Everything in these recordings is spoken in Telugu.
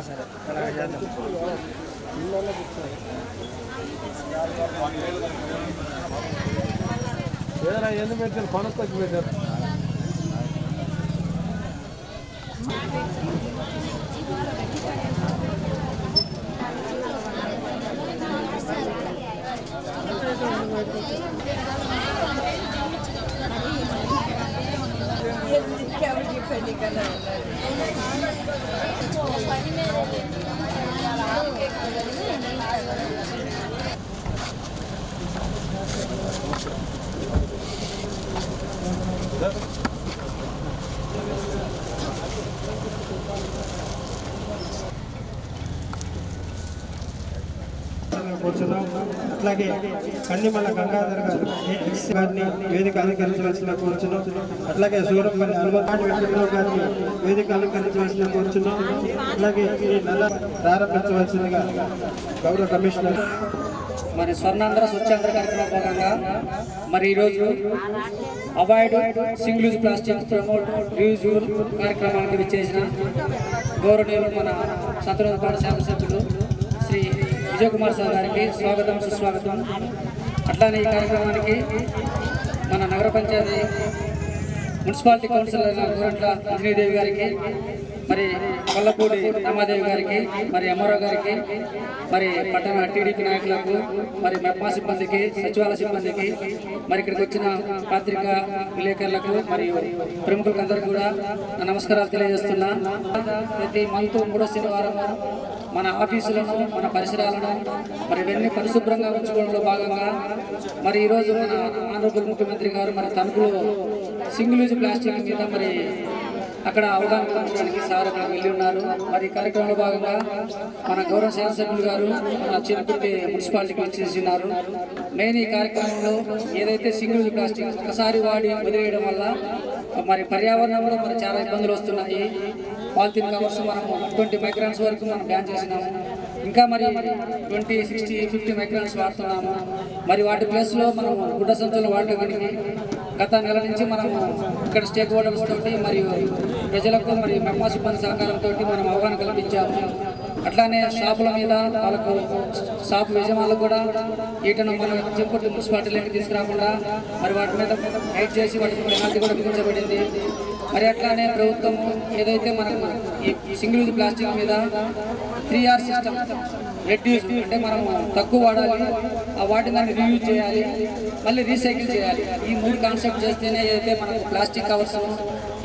సరే అలాగే చేద్దాం ఏదైనా ఎందుకు పెట్టారు? పనుకొచ్చి పెట్టారు. together. కూర్చున్నాం. అట్లాగే కన్నిమల గంగాధర్ గారు గారిని వేదిక అలంకరించవలసిన కూర్చున్నాం. అట్లాగే సూరంపల్లి హనుమపాటి వెంకటరావు గారిని వేదిక అలంకరించవలసిన కూర్చున్నాం. అట్లాగే ఈ నెల ప్రారంభించవలసిందిగా గౌరవ కమిషనర్ మరి స్వర్ణాంధ్ర స్వచ్ఛాంధ్ర కార్యక్రమం భాగంగా మరి ఈరోజు avoid single use plastic promote reuse కార్యక్రమానికి విచ్చేసిన గౌరవనీయులు మన సంతరోజపాడు సభ్యులు శ్రీ విజయ్ కుమార్ సార్ గారికి స్వాగతం సుస్వాగతం. అట్లానే ఈ కార్యక్రమానికి మన నగర పంచాయతీ మున్సిపాలిటీ కౌన్సిలర్ గోరంట్ల అంజనీదేవి గారికి మరి కొల్లపూడి రమాదేవి గారికి మరి ఎంఆర్ఓ గారికి మరి పట్టణ టీడీపీ నాయకులకు మరి మెప్పా సిబ్బందికి సచివాలయ సిబ్బందికి మరి ఇక్కడికి వచ్చిన పాత్రికా విలేకరులకు మరియు ప్రముఖులకు అందరికీ కూడా నమస్కారాలు తెలియజేస్తున్నా. ప్రతి మంత్ మూడో శనివారం మన ఆఫీసులను మన పరిసరాలను మరి ఇవన్నీ పరిశుభ్రంగా ఉంచుకోవడంలో భాగంగా మరి ఈరోజు మన ఆంధ్రప్రదేశ్ ముఖ్యమంత్రి గారు మరి తణుకులో సింగిల్ యూజ్ ప్లాస్టిక్ మీద మరి అక్కడ అవగాహన కల్పించడానికి సార్ అక్కడ వెళ్ళి ఉన్నారు. మరి కార్యక్రమంలో భాగంగా మన గౌరవ శాసనసభ్యులు గారు మన చిరుకుర్తి మున్సిపాలిటీకి వచ్చేసినారు ఉన్నారు మెయిన్ ఈ కార్యక్రమంలో ఏదైతే సింగిల్ ప్లాస్టిక్ ఒకసారి వాడి వదిలేయడం వల్ల మరి పర్యావరణంలో మరి చాలా ఇబ్బందులు వస్తున్నాయి. పాలిథిన్ కవర్స్ మనం ట్వంటీ మైక్రాన్స్ వరకు మనం బ్యాన్ చేసినాము. ఇంకా మరి ట్వంటీ సిక్స్టీ ఫిఫ్టీ మైక్రాన్స్ వాడుతున్నాము. మరి వాటి ప్లేస్లో మనం గుడ్డ సంచులు వాడడానికి గత నెల నుంచి మనం ఇక్కడ స్టేక్ హోల్డర్స్ తోటి మరియు ప్రజలకు మరి మెమ్మా సిబ్బంది సహకారంతో మనం అవగాహన కల్పించాము. అట్లానే షాపుల మీద వాళ్ళకు షాపు యజమానులకు కూడా ఈటను మన చెప్పుకుంటే మున్సిపాలిటీలోకి తీసుకురాకుండా మరి వాటి మీద హైట్ చేసి వాటికి పెనాల్టీ కూడా విధించబడింది. మరి అట్లానే ప్రభుత్వం ఏదైతే మనం ఈ సింగిల్ యూజ్ ప్లాస్టిక్ మీద త్రీ ఆర్ సిస్టమ్ రెడ్యూస్ అంటే మనం తక్కువ వాడాలి ఆ వాటిని దాన్ని రీయూజ్ చేయాలి మళ్ళీ రీసైకిల్ చేయాలి. ఈ మూడు కాన్సెప్ట్ చేస్తేనే అయితే మనకు ప్లాస్టిక్ కవర్స్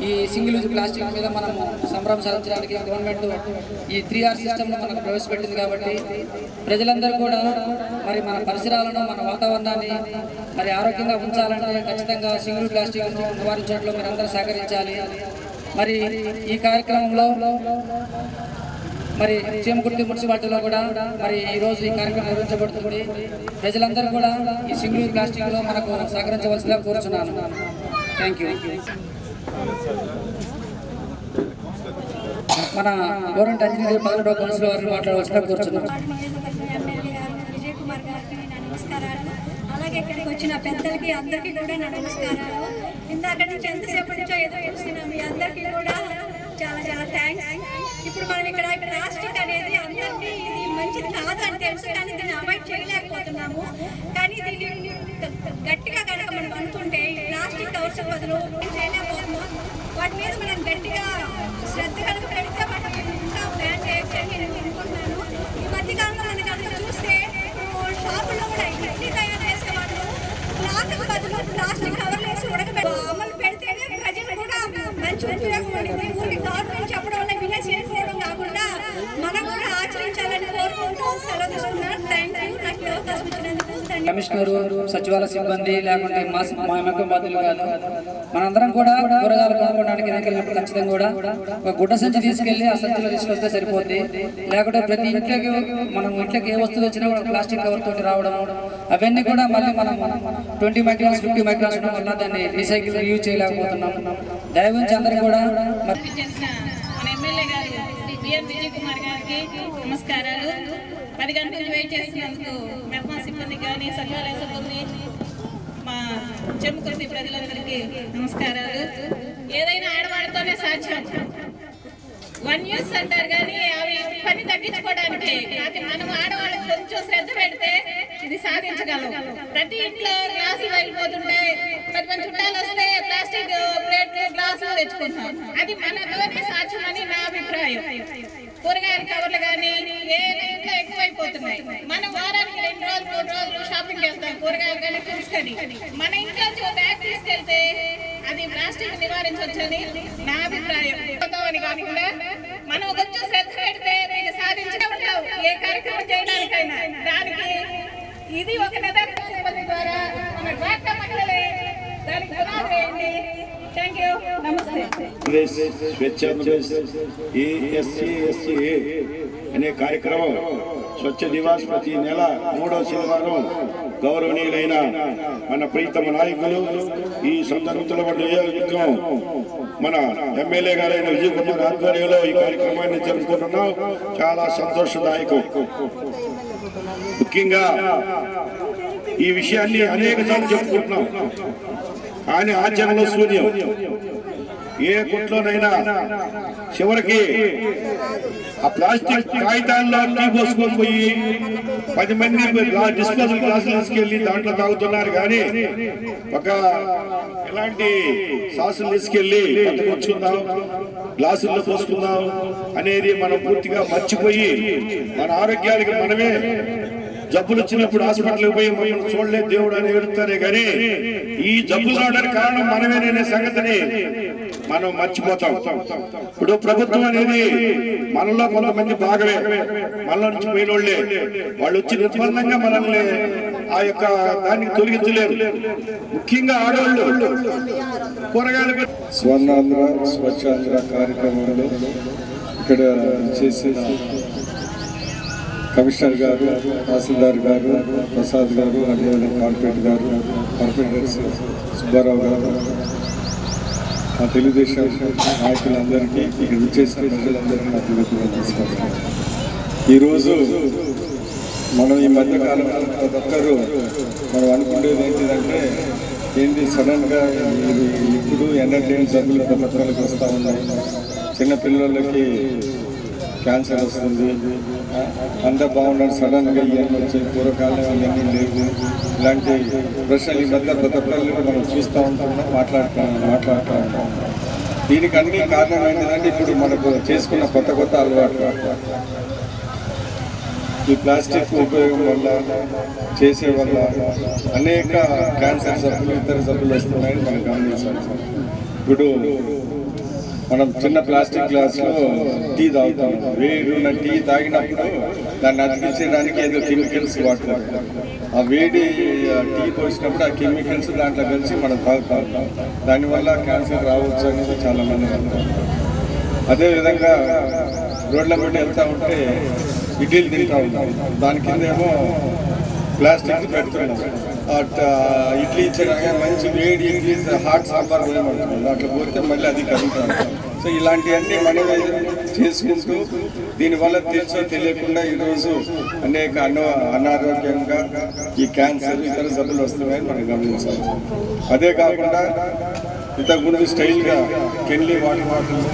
ఈ సింగిల్ యూజ్ ప్లాస్టిక్ మీద మనం సంభ్రమ సాధించడానికి గవర్నమెంట్ ఈ త్రీ ఆర్ సిస్టమ్ను మనకు ప్రవేశపెట్టింది కాబట్టి ప్రజలందరూ కూడా మరి మన పరిసరాలను మన వాతావరణాన్ని మరి ఆరోగ్యంగా ఉంచాలంటే ఖచ్చితంగా సింగిల్ ప్లాస్టిక్ నివారించడంలో మీరు అందరూ సహకరించాలి. మరి ఈ కార్యక్రమంలో మరి చీమకుర్తి మున్సిపాలిటీలో కూడా మరి ఈ రోజు ఈ కార్యక్రమం నిర్వహించబడుతుంది. ప్రజలందరూ కూడా ఈ సింగిల్ ప్లాస్టిక్లో మనకు సహకరించవలసిందిగా కోరుచున్నాను. థ్యాంక్ యూ మన గవర్నమెంట్ ఇంజనీర్ పదకొండవ కౌన్సిల్ వారిని మాట్లాడవలసిన కోరుచున్నాను. అలాగే ఇక్కడికి వచ్చిన పెద్దలకి అందరికీ కూడా నా నమస్కారాలు. ఇందాక నుంచి ఎంతసేపు నుంచో ఏదో చూస్తున్నాం మీ అందరికీ కూడా. చాలా చాలా థ్యాంక్స్ ఇప్పుడు మనం ఇక్కడ ప్లాస్టిక్ అనేది అందరికీ ఇది మంచిది కాదు అని తెలుసు కానీ దీన్ని అవాయిడ్ చేయలేకపోతున్నాము. కానీ దీన్ని గట్టిగా కనుక మనం అనుకుంటే ఈ ప్లాస్టిక్ కవర్స్ బదులు చేయలేకపోతున్నాం వాటి మీద మనం గట్టిగా శ్రద్ధ కనుక పెడితే మనం ఇంకా బ్యాన్ చేయొచ్చు అని నేను అనుకుంటున్నాను. ఈ మధ్యకాలంలో మనకి కనుక చూస్తే షాపుల్లో కూడా ఇడ్లీ తయారు చేసే వాళ్ళు క్లాత్ బదులు ప్లాస్టిక్ కవర్లు వేసి ఉడకబెట్టి అమలు పెడితేనే ప్రజలు కూడా మంచి ఉపయోగం పడింది ఊరికి గవర్నమెంట్ చెప్పడం వల్ల వినే చేసుకోవడం కాకుండా మనం కూడా ఆచరించాలని కోరుకుంటూ సెలవు తీసుకున్నాను థ్యాంక్ యూ నాకు ఈ అవకాశం ఇచ్చినందుకు ధన్యవాదాలు కమిషనర్ సచివాలయ సిబ్బంది లేకుంటే మా యొక్క బాధ్యులు కాదు మనందరం కూడా కూరగాయలు కొనుక్కోవడానికి వెళ్ళినప్పుడు ఖచ్చితంగా కూడా ఒక గుడ్డ సంచి తీసుకెళ్ళి ఆ సంచిలో తీసుకొస్తే సరిపోద్ది. లేకుంటే ప్రతి ఇంట్లోకి మనం ఇంట్లోకి ఏ వస్తువు వచ్చినా కూడా ప్లాస్టిక్ కవర్ తోటి రావడం అవన్నీ కూడా మళ్ళీ మనం ట్వంటీ మైక్రాన్స్ ఫిఫ్టీ మైక్రాన్స్ ఉండడం వల్ల దాన్ని రీసైకిల్ యూజ్ చేయలేకపోతున్నాం. దయవుంచి అందరూ కూడా నమస్కారాలు. పది గంటలు వెయిట్ చేస్తున్నందుకు మెప్మా కానీ సచివాలయ సిబ్బంది మా చెంకుర్తి ప్రజలందరికీ నమస్కారాలు. ఏదైనా ఆడవాళ్ళతోనే సాధ్యం. వన్ యూస్ అంటారు కానీ అవి పని తగ్గించుకోవడానికి. కానీ మనం ఆడవాళ్ళకి కొంచెం శ్రద్ధ పెడితే ఇది సాధించగలం. ప్రతి ఇంట్లో గ్లాసులు వెళ్ళిపోతుంటాయి పది మంది చుట్టాలు వస్తే ప్లాస్టిక్ ప్లేట్లు గ్లాసులు తెచ్చుకుంటాం. అది మనతోనే సాధ్యమని నా అభిప్రాయం. కూరగాయల కవర్లు కానీ ఏ ఎక్కువైపోతున్నాయి మనం వారానికి రెండు రోజులు మూడు రోజులు షాపింగ్ వెళ్తాం కూరగాయలు కానీ ఫ్రూట్స్ కానీ. మన ఇంట్లో బ్యాగ్ తీసుకెళ్తే అది ప్లాస్టిక్ నివారించవచ్చని నా అభిప్రాయం. అని కాకుండా మనం కొంచెం శ్రద్ధ పెడితే దీన్ని సాధించడం ఉంటాం ఏ కార్యక్రమం చేయడానికైనా. దానికి ఇది ఒక నిదర్శన ద్వారా మన డ్వాక్రా మహిళలే దానికి పునాది వేయండి. థ్యాంక్ యూ నమస్తే. ఆంధ్రప్రదేశ్ స్వచ్ఛ ఆంధ్రప్రదేశ్ ఈ ఎస్సీ ఎస్సీ అనే కార్యక్రమం స్వచ్ఛ దివాస్ ప్రతి నెల మూడో శనివారం గౌరవనీయులైన మన ప్రీతమ నాయకులు ఈ సందర్భంలో నియోజకవర్గం మన ఎమ్మెల్యే గారైన విజయ కుమార్ ఆధ్వర్యంలో ఈ కార్యక్రమాన్ని జరుపుకుంటున్నాం. చాలా సంతోషదాయకం. ముఖ్యంగా ఈ విషయాన్ని అనేక సార్లు చెప్పుకుంటున్నాం. కానీ ఆచరణలో శూన్యం. ఏ కుట్లోనైనా చివరికి ఆ ప్లాస్టిక్ కాగితాల్లో టీ పోసుకొని పోయి పది మంది డిస్పోజల్ గ్లాసులు తీసుకెళ్ళి దాంట్లో తాగుతున్నారు కానీ ఒక ఎలాంటి సాసులు తీసుకెళ్ళి పట్టుకొచ్చుకుందాం గ్లాసుల్లో పోసుకుందాం అనేది మనం పూర్తిగా మర్చిపోయి మన ఆరోగ్యానికి మనమే జబ్బులు వచ్చినప్పుడు హాస్పిటల్కి పోయి మమ్మల్ని చూడలేదు దేవుడు అని ఎడుతారే కానీ ఈ జబ్బులు రావడానికి కారణం మనమేననే సంగతిని మనం మర్చిపోతాం. ఇప్పుడు ప్రభుత్వం అనేది మనలో కొంతమంది భాగమే. మనలో నుంచి వాళ్ళే వాళ్ళు వచ్చి నిర్బంధంగా మనల్ని ఆ యొక్క దాన్ని తొలగించలేరు. ముఖ్యంగా ఆడవాళ్ళు. కూరగాయలు స్వర్ణాంధ్ర స్వచ్ఛాంధ్ర కార్యక్రమంలో ఇక్కడ చేసిన కమిషనర్ గారు తహసీల్దార్ గారు ప్రసాద్ గారు అదేవిధంగా కార్పొరేట్ గారు కార్పొరేటర్ సుబ్బారావు గారు మా తెలుగుదేశం నాయకులందరికీ ఇక్కడ విచ్చేసిన ప్రజలందరికీ నా తెలుగు తీసుకుంటాను ఈరోజు మనం ఈ మధ్య కాలంలో ప్రతి ఒక్కరూ మనం అనుకునేది ఏంటిదంటే ఏంటి సడన్గా ఇది ఇప్పుడు ఎంటర్టైన్ జబ్బులు ప్రతి ఒక్కరికి వస్తూ ఉన్నాయి. చిన్నపిల్లలకి క్యాన్సర్ వస్తుంది. అంతా బాగుండాలి సడన్గా ఇవన్నీ వచ్చాయి పూర్వకాలం ఇవన్నీ లేవు ఇలాంటి ప్రశ్నలు ఈ మధ్య ప్రతి ఒక్కరు మనం చూస్తూ ఉంటున్నాం మాట్లాడుతున్నాం మాట్లాడుతూ ఉంటాం. దీనికి అన్ని కారణం ఏంటంటే ఇప్పుడు మనకు చేసుకున్న కొత్త కొత్త అలవాట్లు. ఈ ప్లాస్టిక్ ఉపయోగం వల్ల చేసే వల్ల అనేక క్యాన్సర్ జబ్బులు ఇతర జబ్బులు వస్తున్నాయని మనం గమనించాలి. ఇప్పుడు మనం చిన్న ప్లాస్టిక్ గ్లాస్లో టీ తాగుతాం. వేడిన్న టీ తాగినప్పుడు దాన్ని అతికించడానికి ఏదో కెమికల్స్ వాడతాం ఆ వేడి టీ పోసినప్పుడు ఆ కెమికల్స్ దాంట్లో కలిసి మనం తాగుతాం. దానివల్ల క్యాన్సర్ రావచ్చు అనేది చాలా మంది అంటారు. అదేవిధంగా రోడ్ల మీద వెళ్తూ ఉంటే ఇడ్లీలు తింటూ ఉంటాం. దాని కింద ఏమో ప్లాస్టిక్ పెడుతున్నాం. Uh, ఇడ్లీ ఇచ్చేలాగా మంచి వేడి ఇడ్లీ హాట్ సాంబార్ వేయమంటున్నాం దాంట్లో పోతే మళ్ళీ అది కలుగుతాం. సో ఇలాంటివన్నీ మనం చేసుకుంటూ దీనివల్ల తెలుసో తెలియకుండా ఈరోజు అనేక అన్న అనారోగ్యంగా ఈ క్యాన్సర్ ఇతర జబ్బులు వస్తున్నాయని మనం గమనించాలి. అదే కాకుండా ఇంతకుముందు స్టైల్గా కెన్లీ వాటర్ బాటిల్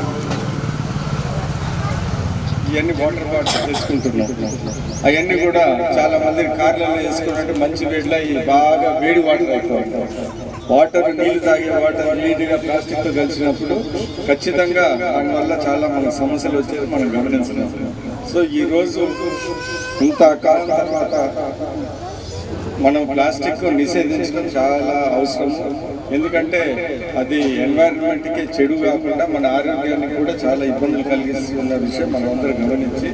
ఇవన్నీ వాటర్ బాటిల్స్ తీసుకుంటున్నాం అవన్నీ కూడా చాలా మంది కార్లలో వేసుకున్నట్టు మంచి వేడిలో బాగా వేడి వాటర్ అవుతాయి వాటర్ నీళ్ళు తాగే వాటర్ నీట్గా ప్లాస్టిక్తో కలిసినప్పుడు ఖచ్చితంగా దానివల్ల చాలా మనకు సమస్యలు వచ్చేది మనం గమనించలేదు సో ఈ రోజు ఇంత కాలం తర్వాత మనం ప్లాస్టిక్ నిషేధించడం చాలా అవసరం ఎందుకంటే అది ఎన్వైరన్మెంట్కి చెడు కాకుండా మన ఆరోగ్యానికి కూడా చాలా ఇబ్బందులు కలిగిస్తున్న విషయం మనం అందరూ గమనించి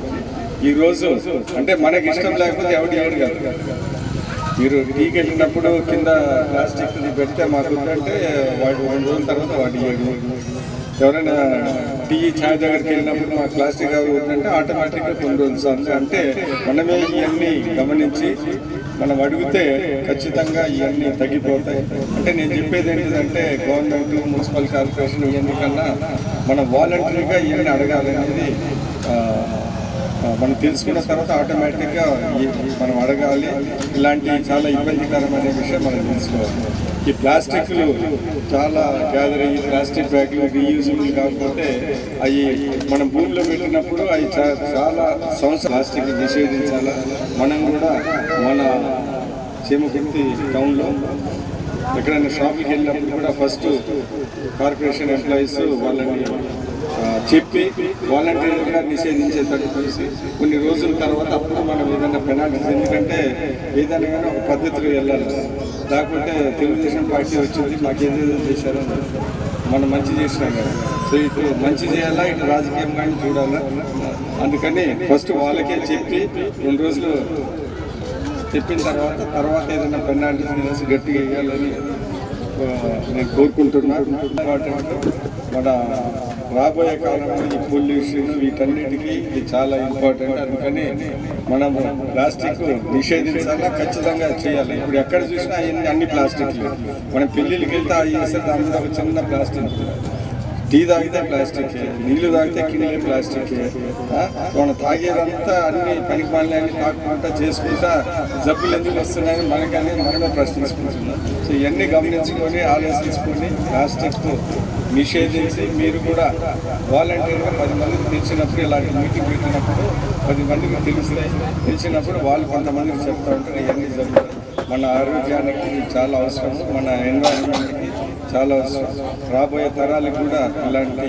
ఈ రోజు అంటే మనకి ఇష్టం లేకపోతే ఎవడు ఎవడు కాదు. మీరు టీకి వెళ్ళినప్పుడు కింద ప్లాస్టిక్ పెడితే మాకు అంటే వాడు రెండు రోజుల తర్వాత వాడు ఇయ్యడు ఎవరైనా టీ ఛాయ్ దగ్గరికి వెళ్ళినప్పుడు మా ప్లాస్టిక్ అవి వద్దంటే ఆటోమేటిక్గా కొన్ని రోజులు అంటే మనమే ఇవన్నీ గమనించి మనం అడిగితే ఖచ్చితంగా ఇవన్నీ తగ్గిపోతాయి. అంటే నేను చెప్పేది ఏంటిదంటే గవర్నమెంట్ మున్సిపల్ కార్పొరేషన్ ఇవన్నీ కన్నా మనం వాలంటరీగా ఇవన్నీ అడగాలనేది మనం తెలుసుకున్న తర్వాత ఆటోమేటిక్గా మనం అడగాలి. ఇలాంటి చాలా ఇబ్బందికరమైన విషయం మనం తెలుసుకోవాలి. ఈ ప్లాస్టిక్లు చాలా గ్యాదర్ అయ్యి ప్లాస్టిక్ బ్యాగ్లు రీయూజబుల్ కాకపోతే అవి మనం భూమిలో పెట్టినప్పుడు అవి చాలా సంవత్సరం ప్లాస్టిక్ నిషేధించాలా? మనం కూడా మన చీమకుర్తి టౌన్లో ఎక్కడైనా షాప్కి వెళ్ళినప్పుడు కూడా ఫస్ట్ కార్పొరేషన్ ఎంప్లాయీస్ వాళ్ళని ఆ, చెప్పి వాలంటీర్గా నిషేధించేటట్టు చూసి కొన్ని రోజుల తర్వాత అప్పుడు మనం ఏదైనా పెనాల్టీస్ ఎందుకంటే ఏదైనా కానీ ఒక పద్ధతిలో వెళ్ళాలి. లేకపోతే తెలుగుదేశం పార్టీ వచ్చింది మాకు ఏదేదో చేశారో మనం మంచి చేసినాం కదా. సో ఇటు మంచి చేయాలా ఇటు రాజకీయం కానీ చూడాలా? అందుకని ఫస్ట్ వాళ్ళకే చెప్పి రెండు రోజులు చెప్పిన తర్వాత తర్వాత ఏదైనా పెనాల్టీస్ వేసి గట్టిగా వేయాలని నేను కోరుకుంటున్నాను. ఇంపార్టెంట్ మన రాబోయే కాలంలో ఈ పొల్యూషన్ వీటన్నిటికీ ఇది చాలా ఇంపార్టెంట్. అందుకని మనం ప్లాస్టిక్ నిషేధించాలా? ఖచ్చితంగా చేయాలి. ఇప్పుడు ఎక్కడ చూసినా అన్ని అన్ని ప్లాస్టిక్లు. మనం పెళ్ళిళ్ళకి వెళ్తే అవి చేస్తే దాని మీద ఒక చిన్న ప్లాస్టిక్. టీ తాగితే ప్లాస్టిక్ నీళ్ళు తాగితే కింద ప్లాస్టిక్ మనం తాగేదంతా అన్ని పనికి పనులు అన్ని తాగుకుంటా చేసుకుంటా జబ్బులు ఎందుకు వస్తున్నాయని మనకని మనమే ప్రశ్నించుకుంటున్నాం సో ఇవన్నీ గమనించుకొని ఆలోచించుకొని ప్లాస్టిక్ నిషేధించి మీరు కూడా వాలంటీర్గా పది మందికి తెలిసినప్పుడు ఇలాంటి మీటింగ్ పెట్టినప్పుడు పది మందికి తెలుస్తాయి తెలిసినప్పుడు వాళ్ళు కొంతమందికి చెప్తూ ఉంటారు ఇవన్నీ జరుగుతాయి మన ఆరోగ్యానికి చాలా అవసరం మన ఎన్వైరన్మెంట్కి చాలా రాబోయే తరాలకు కూడా ఇలాంటి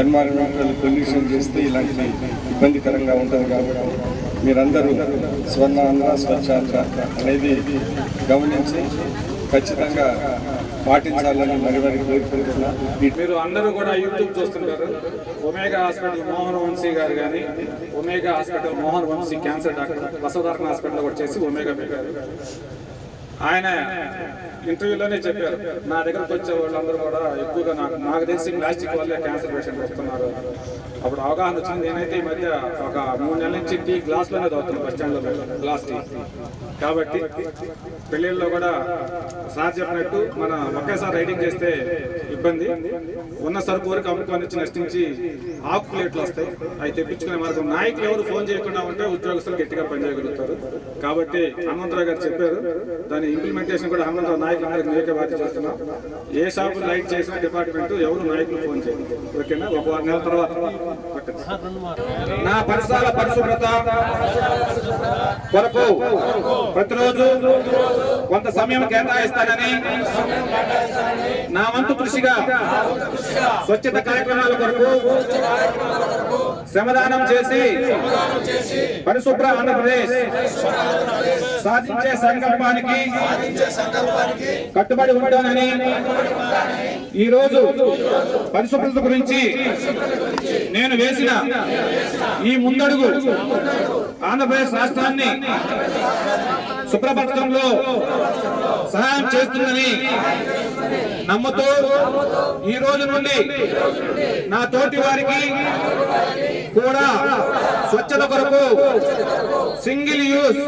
ఎన్వైరన్మెంటల్ పొల్యూషన్ చేస్తే ఇలాంటి ఇబ్బందికరంగా ఉంటుంది కాబట్టి మీరందరూ స్వర్ణాంధ్ర స్వచ్ఛాంధ్ర అనేది గమనించి ఖచ్చితంగా పాటించాలని మరి మరి కోరుకుంటున్నా. మీరు అందరూ కూడా యూట్యూబ్ చూస్తుంటారు. ఒమేగా హాస్పిటల్ మోహన్ వంశీ గారు కానీ Omega hospital Mohan Vamshi cancer doctor బసవతారణ hospital కూడా చేసి ఒమేగా గారు ఆయన ఇంటర్వ్యూలోనే చెప్పారు. నా దగ్గరకు వచ్చే వాళ్ళందరూ కూడా ఎక్కువగా నాకు నాకు తెలిసి ప్లాస్టిక్ వల్లే క్యాన్సర్ పేషెంట్ వస్తున్నారు. అప్పుడు అవగాహన వచ్చింది. నేనైతే ఈ మధ్య ఒక మూడు నెలల నుంచి టీ గ్లాస్లోనే తాగుతున్నాను బస్ స్టాండ్లో గ్లాస్ టీ. కాబట్టి పెళ్ళిళ్ళలో కూడా సార్ చెప్పినట్టు మన ఒకేసారి రైడింగ్ చేస్తే ఇబ్బంది. ఉన్న సరుకు వరకు అమ్ముకొని వచ్చి నష్టించి ఆకు ప్లేట్లు వస్తాయి. అవి తెప్పించుకునే మార్గం. నాయకులు ఎవరు ఫోన్ చేయకుండా ఉంటే ఉద్యోగస్తులు గట్టిగా పనిచేయగలుగుతారు కాబట్టి హనుమంతరావు గారు చెప్పారు దాని ఇంప్లిమెంటేషన్ కూడా హనుమంతరావు నాయకులందరికీ నేకే బాధ్యత చేస్తున్నాం. ఏ షాపు లైట్ చేసిన డిపార్ట్మెంట్ ఎవరు నాయకులు ఫోన్ చేయండి ఓకేనా? ఒక వారం నెలల తర్వాత నా పరిసరాల పరిశుభ్రత కొరకు ప్రతిరోజు కొంత సమయం కేటాయిస్తానని నా వంతు కృషిగా స్వచ్ఛత కార్యక్రమాల కొరకు శ్రమదానం చేసి పరిశుభ్ర ఆంధ్రప్రదేశ్ సాధించే సంకల్పానికి కట్టుబడి ఉంటానని ఈ రోజు పరిశుభ్రత గురించి నేను వేసిన ఈ ముందడుగు ఆంధ్రప్రదేశ్ రాష్ట్రాన్ని శుభ్రపరచడంలో సహాయం చేస్తుందని నమ్ముతూ ఈ రోజు నుండి నా తోటి వారికి కూడా స్వచ్ఛత కొరకు సింగిల్ యూజ్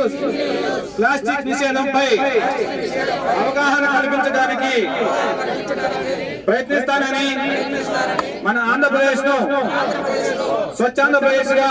ప్లాస్టిక్ నిషేధంపై అవగాహన కల్పించడానికి ప్రయత్నిస్తానని మన ఆంధ్రప్రదేశ్ను స్వచ్ఛాంధ్రప్రదేశ్గా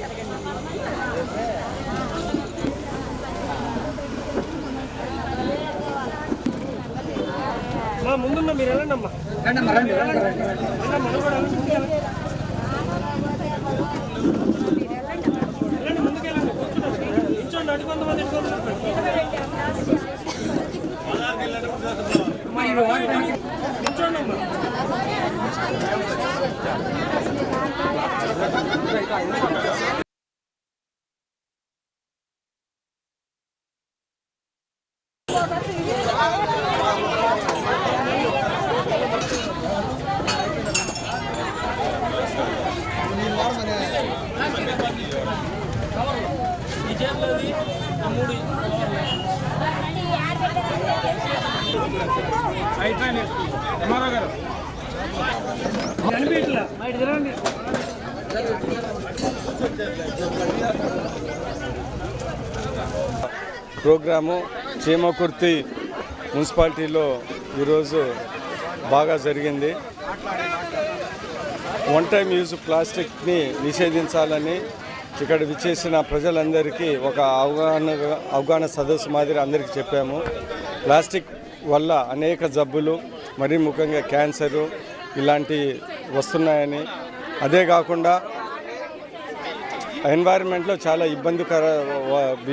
ముందున్న మీరు వెళ్ళండి అమ్మా కూర్చోండి అటు కొంతమంది ఇటు కొంతమంది. ప్రోగ్రాము చీమకుర్తి మున్సిపాలిటీలో ఈరోజు బాగా జరిగింది. వన్ టైం యూజ్ ప్లాస్టిక్ని నిషేధించాలని ఇక్కడ విచ్చేసిన ప్రజలందరికీ ఒక అవగాహన అవగాహన సదస్సు మాదిరి అందరికీ చెప్పాము. ప్లాస్టిక్ వల్ల అనేక జబ్బులు మరీ ముఖ్యంగా క్యాన్సరు ఇలాంటి వస్తున్నాయని. అదే కాకుండా ఎన్వైరన్మెంట్లో చాలా ఇబ్బందికర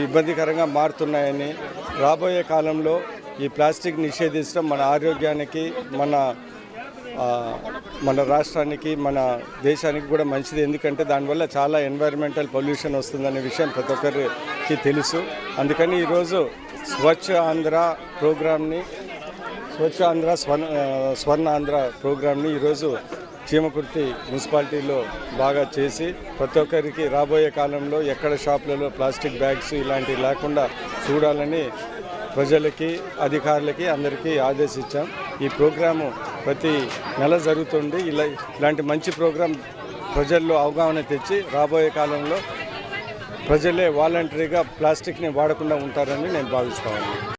ఇబ్బందికరంగా మారుతున్నాయని. రాబోయే కాలంలో ఈ ప్లాస్టిక్ నిషేధించడం మన ఆరోగ్యానికి మన మన రాష్ట్రానికి మన దేశానికి కూడా మంచిది. ఎందుకంటే దానివల్ల చాలా ఎన్వైర్మెంటల్ పొల్యూషన్ వస్తుందనే విషయం ప్రతి ఒక్కరికి తెలుసు. అందుకని ఈరోజు స్వచ్ఛ ఆంధ్ర ప్రోగ్రామ్ని స్వచ్ఛ ఆంధ్ర స్వర్ణ స్వర్ణ ఆంధ్ర ప్రోగ్రామ్ని ఈరోజు చీమకుర్తి మున్సిపాలిటీలో బాగా చేసి ప్రతి ఒక్కరికి రాబోయే కాలంలో ఎక్కడ షాపులలో ప్లాస్టిక్ బ్యాగ్స్ ఇలాంటివి లేకుండా చూడాలని ప్రజలకి అధికారులకి అందరికీ ఆదేశించాం. ఈ ప్రోగ్రాము ప్రతి నెల జరుగుతుంది ఇలా ఇలాంటి మంచి ప్రోగ్రాం ప్రజల్లో అవగాహన తెచ్చి రాబోయే కాలంలో ప్రజలే వాలంటరీగా ప్లాస్టిక్ని వాడకుండా ఉంటారని నేను భావిస్తాను